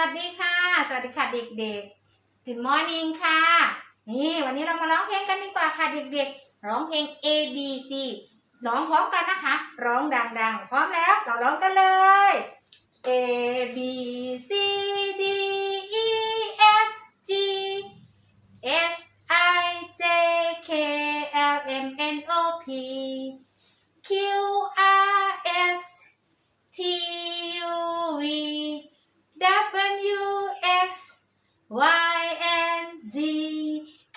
วัสดีค่ะ สวัสดีค่ะเด็กๆ Good morning ค่ะ นี่วันนี้เรามาร้องเพลงกันดีกว่าค่ะเด็กๆ ร้องเพลง A B C ร้องพร้อมกันนะคะ ร้องดังๆ พร้อมแล้ว เราร้องกันเลย A B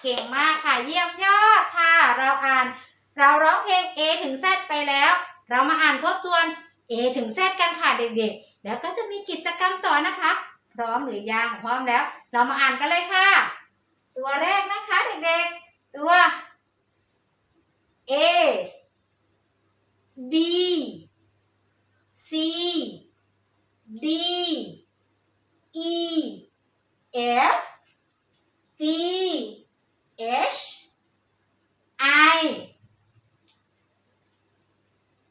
ก่งมากค่ะ เยี่ยมยอดค่ะ เราอ่าน เราร้องเพลง A ถึง Z ไปแล้ว เรามาอ่านทบทวน A ถึง Z กันค่ะเด็กๆ แล้วก็จะมีกิจกรรมต่อนะคะ พร้อมหรือยังพร้อมแล้ว เรามาอ่านกันเลยค่ะ ตัวแรกนะคะเด็กๆ ตัว A B C D E F G H I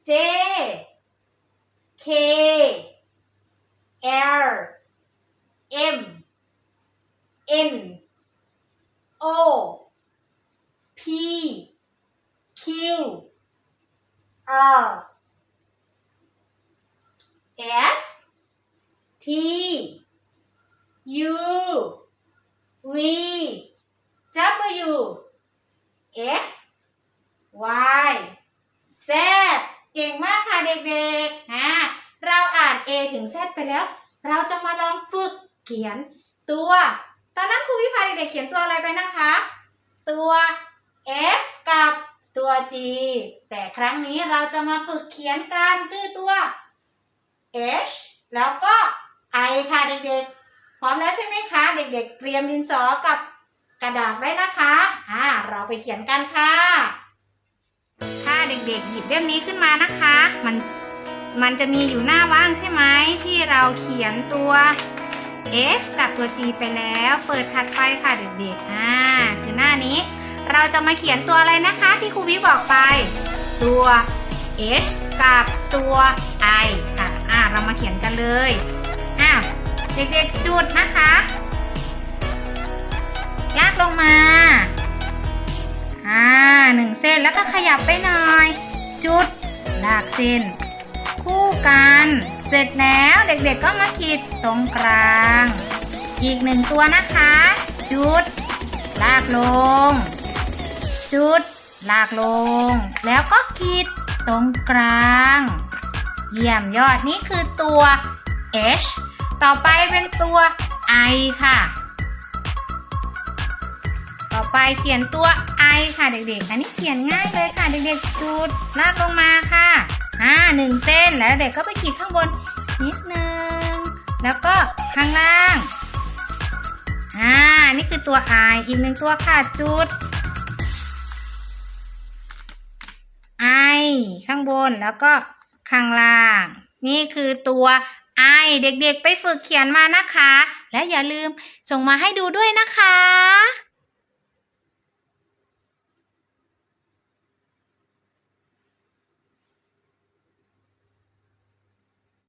J K L M N O P Q R S T U V W X Y Z เก่งมากค่ะเด็กๆอ่าเราอ่าน A ถึง Z ไปแล้ว เราจะมาลองฝึกเขียนตัว ตอนนั้นครูวิพาเด็กๆเขียนตัวอะไรไปนะคะ ตัว F กับตัว G แต่ครั้งนี้เราจะมาฝึกเขียนกันคือตัว H แล้วก็ I ค่ะเด็กๆ พร้อมแล้วใช่ไหมคะ เด็กๆ เตรียมดินสอกับกระดาษไว้นะคะ อ่า เราไปเขียนกันค่ะถ้าเด็กๆ หยิบเล่มนี้ขึ้นมานะคะ มัน มันจะมีอยู่หน้าว่างใช่ไหมที่เราเขียนตัว F กับตัว G ไปแล้ว เปิดถัดไปค่ะเด็กๆ อ่า คือหน้านี้ เราจะมาเขียนตัวอะไรนะคะที่ครูวิบอกไป ตัว H กับตัว I ค่ะ อ่า เรามาเขียนกันเลย อะเด็กๆ จุดนะคะ ลากลงมา อ่าหนึ่งเส้นแล้วก็ขยับไปหน่อย จุดลากเส้น คู่กัน เสร็จแล้วเด็กๆก็มาขีดตรงกลาง อีกหนึ่งตัวนะคะ จุด ลากลง จุด ลากลง แล้วก็ขีดตรงกลาง เยี่ยมยอดนี่คือตัว H ต่อไปเป็นตัว I ค่ะ ต่อไปเขียนตัว I ค่ะเด็กๆ อันนี้เขียนง่ายเลยค่ะเด็กๆ จุดลากลงมาค่ะ อ่าหนึ่งเส้นแล้วเด็กก็ไปขีดข้างบนนิดนึง แล้วก็ข้างล่าง อ่า นี่คือตัว I อีกหนึ่งตัวค่ะจุด I ข้างบนแล้วก็ข้างล่าง นี่คือตัว I เด็กๆไปฝึกเขียนมานะคะ และอย่าลืมส่งมาให้ดูด้วยนะคะ